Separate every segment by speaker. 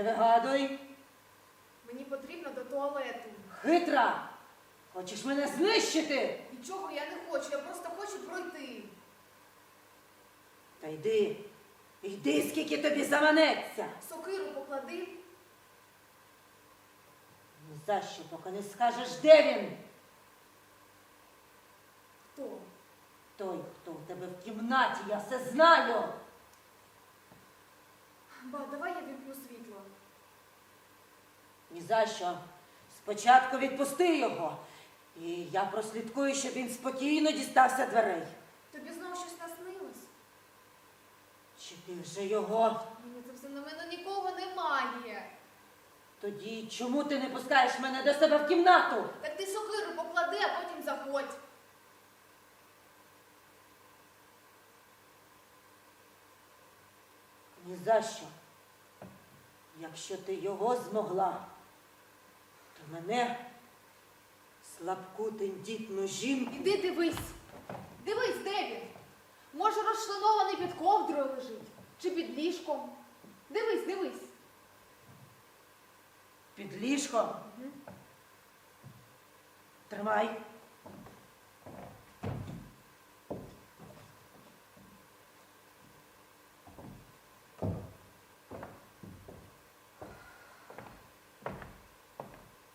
Speaker 1: Не вигадуй.
Speaker 2: Мені потрібно до туалету.
Speaker 1: Хитра. Хочеш мене знищити?
Speaker 2: Нічого я не хочу, я просто хочу пройти.
Speaker 1: Та йди. Йди, скільки тобі заманеться.
Speaker 2: Сокиру поклади.
Speaker 1: Ні за що, поки не скажеш, де він.
Speaker 2: Хто?
Speaker 1: Той, хто у тебе в кімнаті, я все знаю.
Speaker 2: Ба, давай я вімкну світло.
Speaker 1: Ні за що. Спочатку відпусти його. І я прослідкую, щоб він спокійно дістався дверей.
Speaker 2: Тобі знову щось наснилось?
Speaker 1: Чи ти вже його?
Speaker 2: Мені це все на мене нікого немає.
Speaker 1: Тоді чому ти не пускаєш мене до себе в кімнату?
Speaker 2: Так ти сокиру поклади, а потім заходь.
Speaker 1: Ні за що. Якщо ти його змогла, мене, слабку тендітну жінку,
Speaker 2: Іди дивись. Дивись, де він. Може, розчленований під ковдрою лежить. Чи під ліжком. Дивись, дивись.
Speaker 1: під ліжком. Тримай.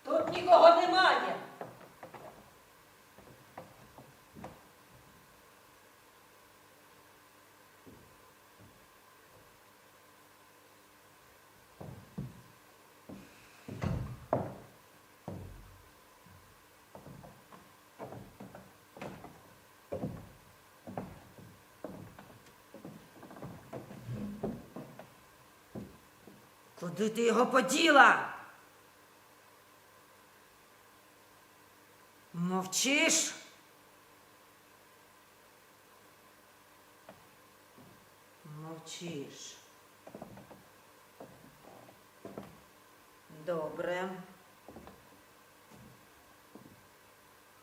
Speaker 1: Тут нікого немає. Куди ти його поділа? Мовчиш? Мовчиш. Добре.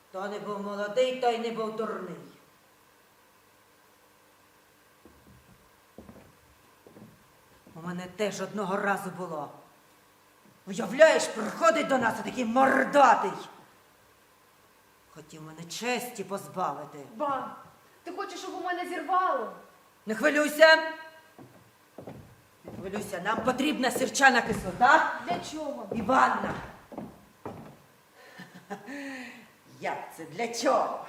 Speaker 1: Хто не був молодий, той не був дурний. У мене теж одного разу було. Уявляєш, приходить до нас такий мордатий. Хотів мене честі позбавити.
Speaker 2: Ба, ти хочеш, щоб у мене зірвало?
Speaker 1: Не хвилюйся. Не хвилюйся, нам потрібна сірчана кислота
Speaker 2: Для чого?
Speaker 1: і ванна. Як це для чого?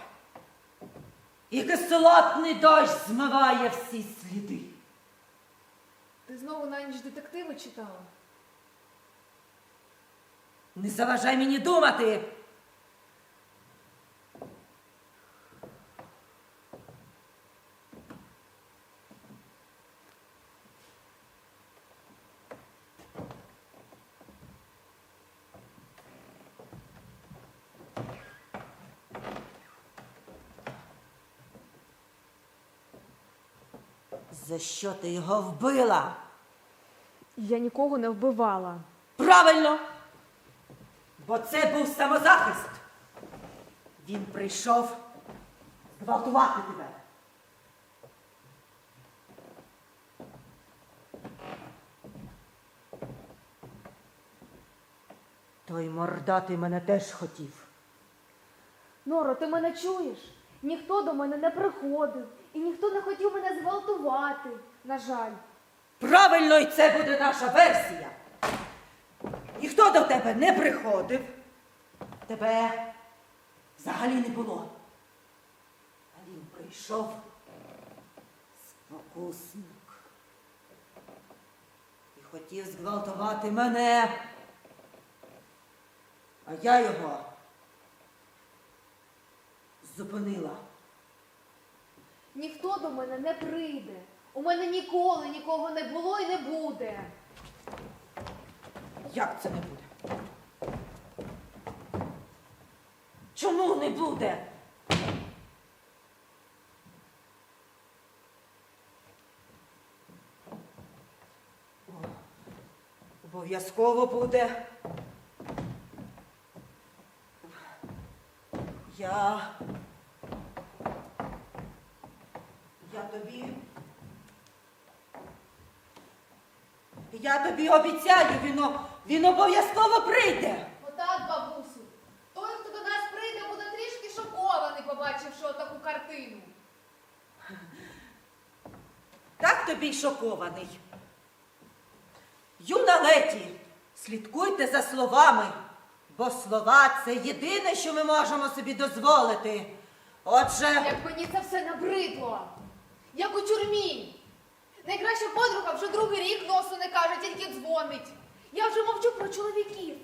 Speaker 1: І кислотний дощ змиває всі сліди.
Speaker 2: Ти знову на ніч детективи читала?
Speaker 1: Не заважай мені думати. За що ти його вбила?
Speaker 2: Я нікого не вбивала.
Speaker 1: Правильно. Бо це був самозахист. Він прийшов зґвалтувати тебе. Той мордатий мене теж хотів.
Speaker 2: Норо, ти мене чуєш? Ніхто до мене не приходив і ніхто не хотів мене зґвалтувати. На жаль.
Speaker 1: Правильно, і це буде наша версія. Ніхто до тебе не приходив. Тебе взагалі не було. А він прийшов спокусник. І хотів зґвалтувати мене. А я його зупинила.
Speaker 2: Ніхто до мене не прийде. У мене ніколи нікого не було і не буде.
Speaker 1: Як це не буде? Чому не буде? Обов'язково буде. Я. Я тобі Я тобі обіцяю, він, він обов'язково прийде.
Speaker 2: Отак, бабусю. Той, хто до нас прийде, буде трішки шокований, побачивши отаку картину.
Speaker 1: Так тобі й шокований. Юна леті, слідкуйте за словами, бо слова це єдине, що ми можемо собі дозволити. Отже,
Speaker 2: Як мені це все набридло. Як у тюрмі. Найкраща подруга вже другий рік носу не каже, тільки дзвонить. Я вже мовчу про чоловіків.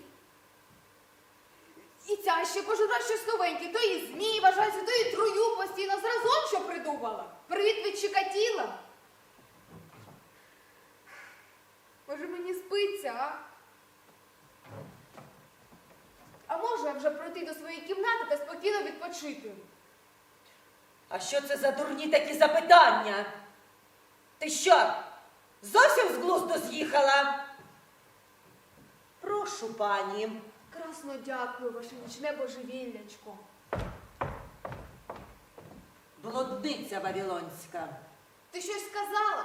Speaker 2: І ця ще кожен раз щось новеньке, то і змій вважається, то і трую постійно зразом, що придумала. Привіт від Чикатіла. Може мені спиться, а? А може я вже пройти до своєї кімнати та спокійно відпочити?
Speaker 1: а що це за дурні такі запитання? Ти що, зовсім з глузду з'їхала? Прошу, пані.
Speaker 2: Красно дякую, ваше нічне божевіллячко.
Speaker 1: Блудниця Вавилонська.
Speaker 2: Ти щось сказала?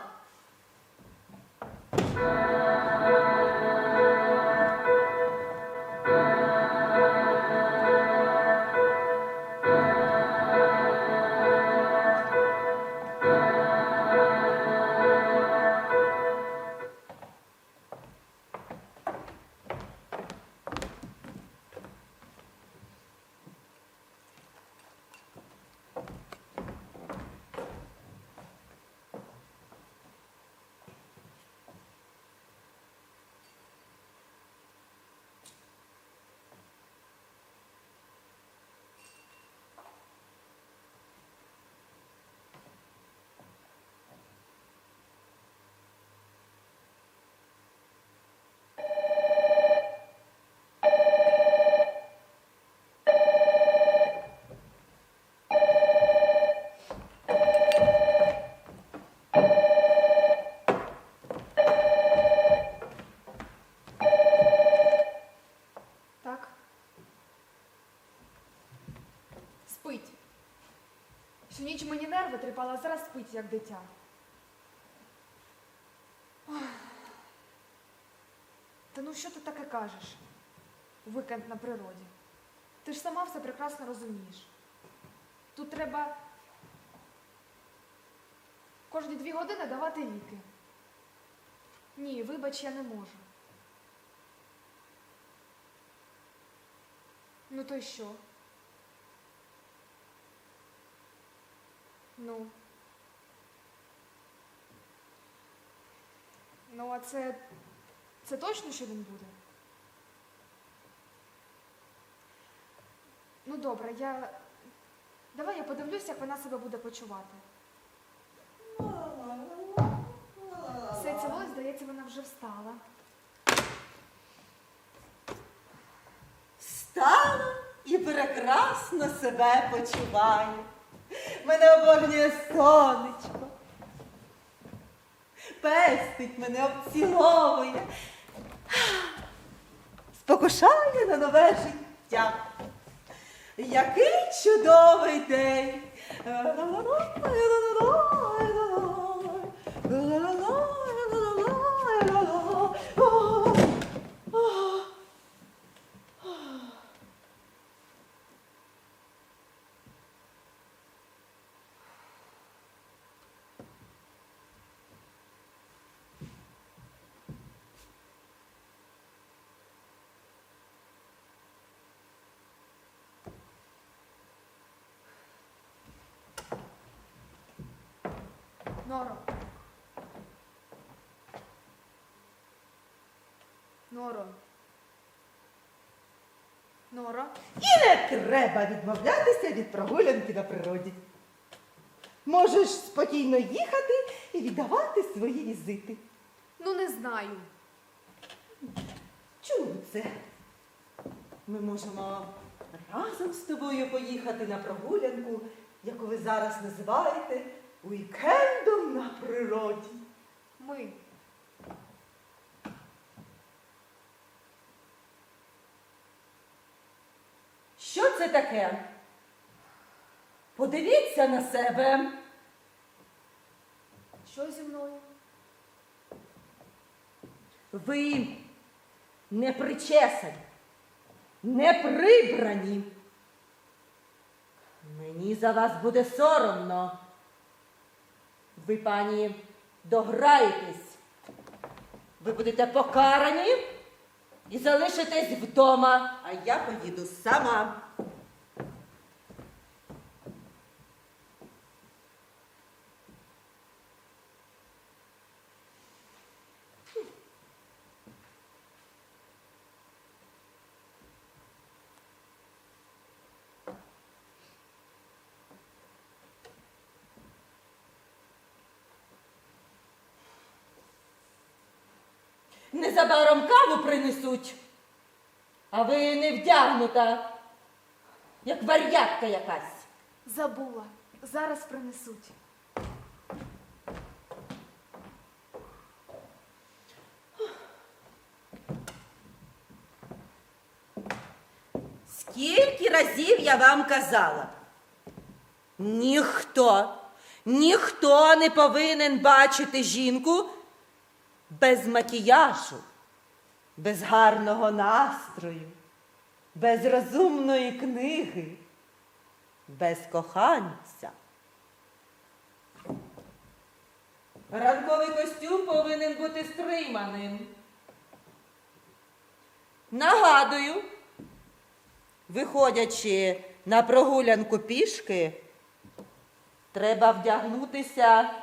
Speaker 2: Мені нерви тріпала, а зараз спить, як дитя. Та ну що ти таке кажеш? Вікенд на природі. Ти ж сама все прекрасно розумієш. Тут треба кожні дві години давати ліки. Ні, вибач, я не можу. Ну то й що? Ну. Ну, а це. Це точно, що він буде? Ну, добре, я. Давай я подивлюсь, як вона себе буде почувати. Все цілось, здається, вона вже встала.
Speaker 1: Стала і прекрасно себе почуваю. Мене обожнює сонечко. Пестить мене, обціловує. Спокушає на нове життя. Який чудовий день.
Speaker 2: Норо. Норо. Норо.
Speaker 3: І не треба відмовлятися від прогулянки на природі. Можеш спокійно їхати і віддавати свої візити.
Speaker 2: Ну не знаю.
Speaker 3: Чому це? Ми можемо разом з тобою поїхати на прогулянку, яку ви зараз називаєте уікендом на природі.
Speaker 2: Ми.
Speaker 1: Що це таке? Подивіться на себе.
Speaker 2: Що зі мною?
Speaker 1: Ви не причесані, не прибрані. Мені за вас буде соромно. Ви, пані, дограєтесь. Ви будете покарані і залишитесь вдома, а я поїду сама. Незабаром каву принесуть, а ви не вдягнута, як вар'ятка якась.
Speaker 2: Забула. Зараз принесуть.
Speaker 1: Скільки разів я вам казала? Ніхто, ніхто не повинен бачити жінку без макіяжу, без гарного настрою, без розумної книги, без коханця. Ранковий костюм повинен бути стриманим. Нагадую, Виходячи на прогулянку пішки, треба вдягнутися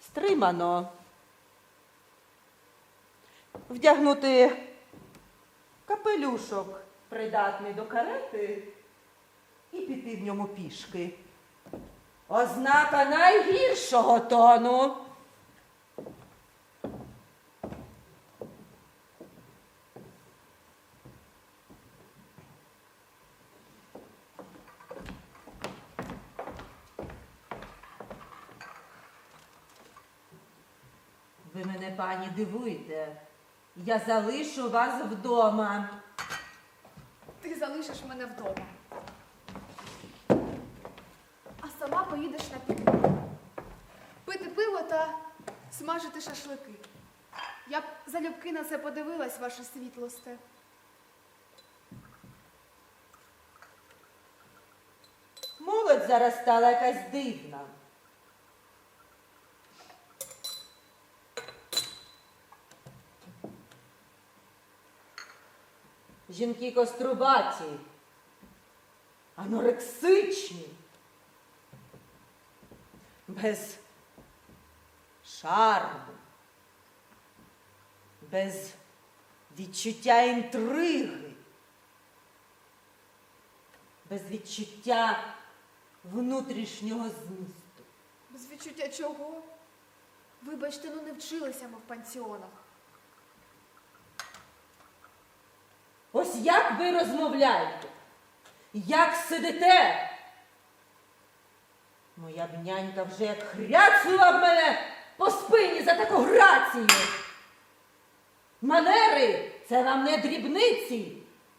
Speaker 1: стримано. Вдягнути капелюшок, придатний до карети, і піти в ньому пішки. Ознака найгіршого тону. Ви мене, пані, дивуєте. Я залишу вас вдома.
Speaker 2: Ти залишиш мене вдома. А сама поїдеш на пікнік. Пити пиво та смажити шашлики. Я б залюбки на це подивилась, ваше світлосте.
Speaker 1: Молодь зараз стала якась дивна. Жінки кострубаті, анорексичні, без шарму, без відчуття інтриги, без відчуття внутрішнього змісту.
Speaker 2: Без відчуття чого? Вибачте, ну не вчилися ми в пансіонах.
Speaker 1: Ось як ви розмовляєте, як сидите. Моя б нянька вже як хряцнула б мене по спині за таку грацію. Манери це вам не дрібниці,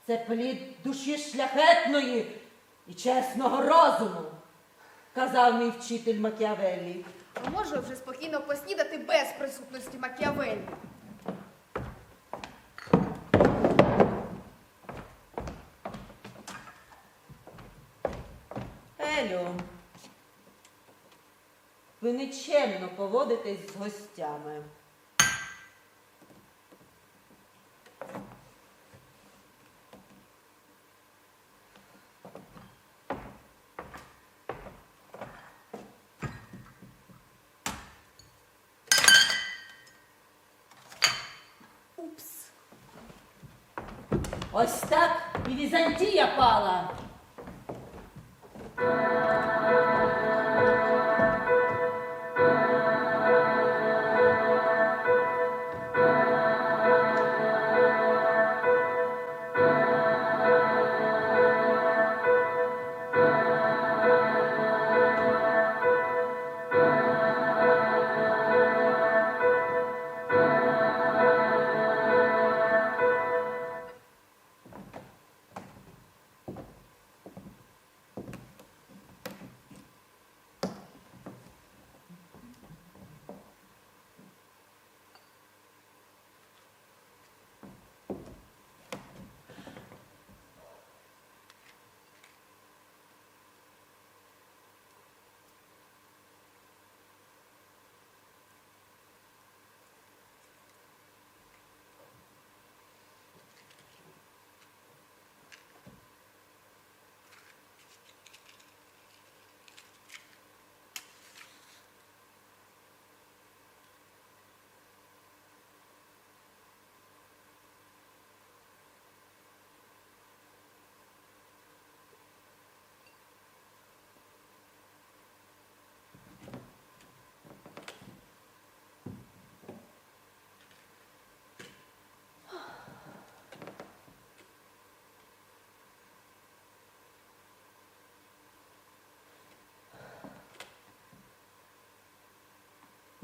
Speaker 1: це плід душі шляхетної і чесного розуму, казав мій вчитель Макіавеллі.
Speaker 2: А може вже спокійно поснідати без присутності Макіавеллі?
Speaker 1: Ви нечемно поводитесь з гостями. Ось так і Візантія пала.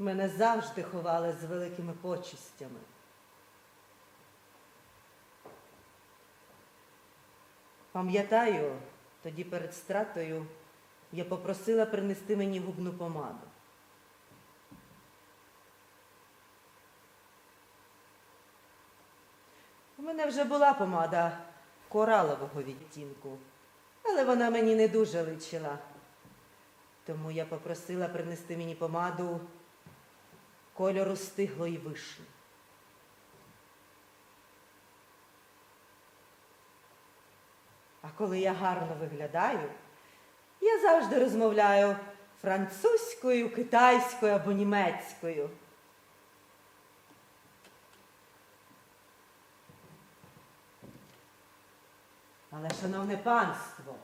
Speaker 1: Мене завжди ховали з великими почистями. Пам'ятаю, тоді перед стратою я попросила принести мені губну помаду. У мене вже була помада коралового відтінку, але вона мені не дуже личила. Тому я попросила принести мені помаду кольору стиглої вишні. А коли я гарно виглядаю, я завжди розмовляю французькою, китайською або німецькою. Але, шановне панство,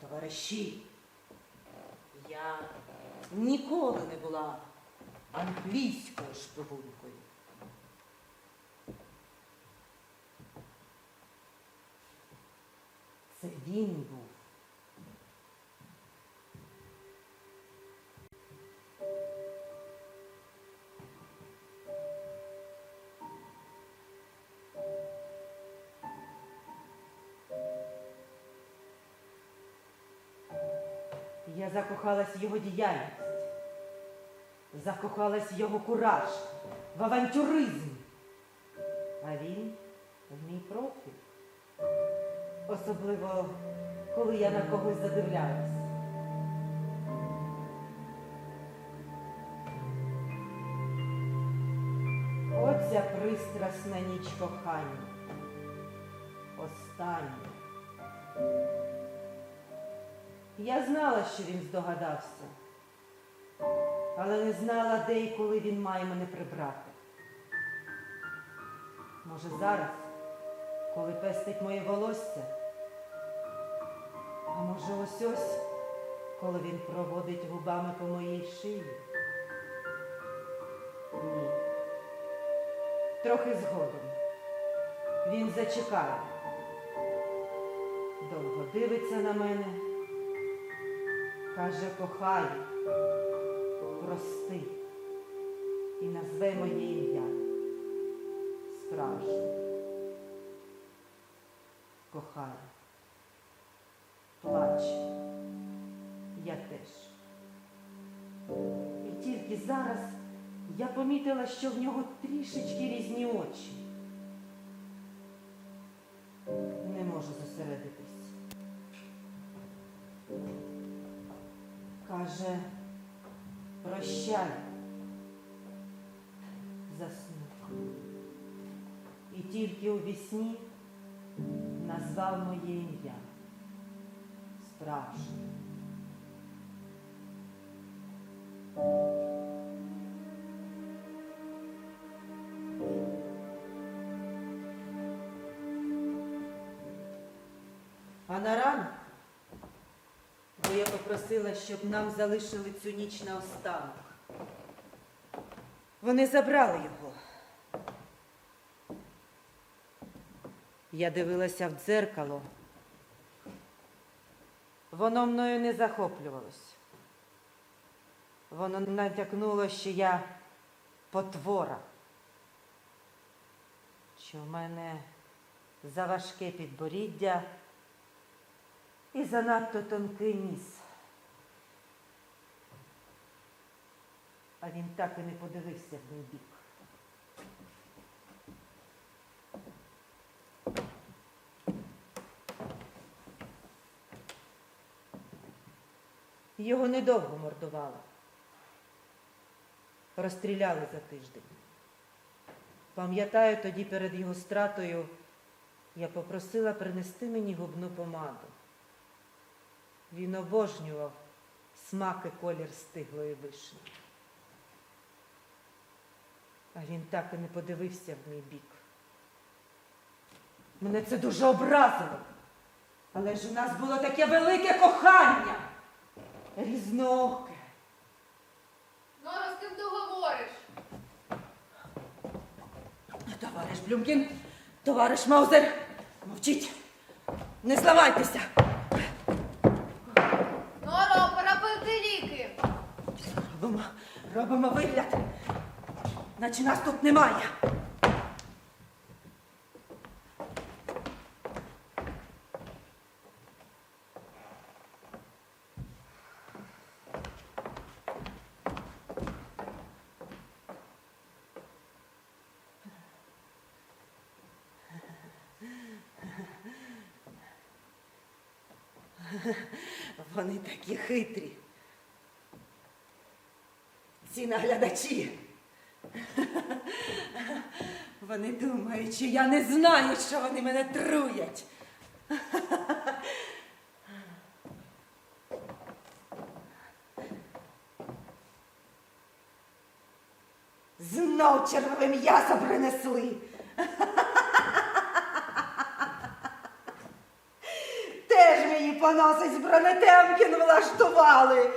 Speaker 1: товариші, я ніколи не була англійською шпигункою. Це він був. Я закохалась в його діяльність, закохалась в його кураж, в авантюризм. А він в мій профіль. Особливо, коли я на когось задивлялась. Оця пристрасна ніч кохання. Остання. Я знала, що він здогадався, але не знала, де і коли він має мене прибрати. Може, зараз, коли пестить моє волосся, а може, ось ось, коли він проводить губами по моїй шиї. Ні. Трохи згодом. Він зачекає. Довго дивиться на мене. Каже, кохай, прости і назве моє ім'я. Справжнє. Кохаю. Плач. Я теж. І тільки зараз я помітила, що в нього трішечки різні очі. Не можу зосередитись. Каже, прощай. Заснув. І тільки у вісні назвав моє ім'я. Справжнє. А на ранок, попросила, щоб нам залишили цю ніч на останок. Вони забрали його. Я дивилася в дзеркало. Воно мною не захоплювалось. Воно натякнуло, що я потвора, що в мене заважке підборіддя і занадто тонкий ніс. А він так і не подивився в мій бік. Його недовго мордували. Розстріляли за тиждень. Пам'ятаю, тоді перед його стратою я попросила принести мені губну помаду. Він обожнював смак і колір стиглої вишні. А він так і не подивився в мій бік. Мене це дуже образило. Але ж у нас було таке велике кохання. Різнооке.
Speaker 2: Нора, з ким ти говориш?
Speaker 4: Товариш Блюмкін, товариш Маузер, мовчіть, не зламайтеся.
Speaker 2: Нора, пора пити ліки.
Speaker 4: Робимо
Speaker 1: Робимо вигляд, наче нас тут немає. Вони такі хитрі. Ці наглядачі. Вони думають, що я не знаю, що вони мене труять. Знов червове м'ясо принесли. Теж мені поносить з бронетемкін влаштували.